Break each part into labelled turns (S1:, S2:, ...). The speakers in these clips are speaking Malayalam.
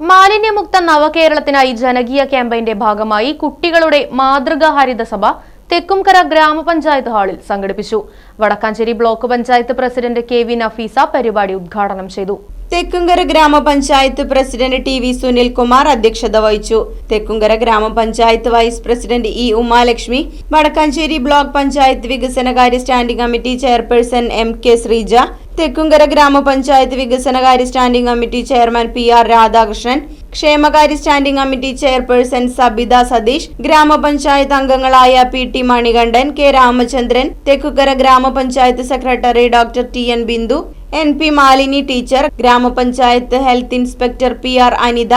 S1: മാലിന്യമുക്ത നവകേരളത്തിനായി ജനകീയ ക്യാമ്പയിന്റെ ഭാഗമായി കുട്ടികളുടെ മാതൃകാ ഹരിതസഭ തെക്കുംകര ഗ്രാമപഞ്ചായത്ത് ഹാളിൽ സംഘടിപ്പിച്ചു. Vadakkanchery block panchayat president K V Nafeesa പരിപാടി ഉദ്ഘാടനം ചെയ്തു.
S2: തെക്കുംകര ഗ്രാമപഞ്ചായത്ത് പ്രസിഡന്റ് ടി വി സുനിൽകുമാർ അധ്യക്ഷത വഹിച്ചു. Thekkumkara grama panchayat vice president E Umalakshmi Vadakkanchery block panchayat വികസനകാര്യ standing committee chairperson M K Sreeja Thekkumkara grama panchayat വികസനകാര്യ standing committee chairman P R Radhakrishnan ക്ഷേമകാര്യ standing committee chairperson Sabitha Satheesh grama panchayat അംഗങ്ങളായ P T Manikandan K Ramachandran Thekkukara grama panchayat secretary doctor T N Bindu N P Malini teacher grama panchayat health inspector P R Anitha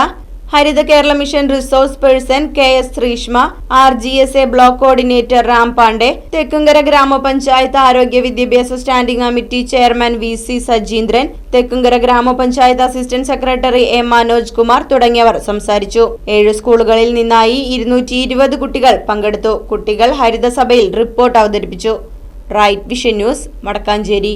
S2: Haritha Kerala mission resource person K S Sreeshma R G S A block coordinator Ram Pandey Thekkumkara grama panchayat ആരോഗ്യ വിദ്യാഭ്യാസ standing committee chairman V C Sajeendran Thekkumkara grama panchayat assistant secretary A Manoj Kumar തുടങ്ങിയവർ സംസാരിച്ചു. ഏഴ് സ്കൂളുകളിൽ നിന്നായി ഇരുന്നൂറ്റി കുട്ടികൾ പങ്കെടുത്തു. കുട്ടികൾ ഹരിതസഭയിൽ റിപ്പോർട്ട് അവതരിപ്പിച്ചു. Right vision news Vadakkanchery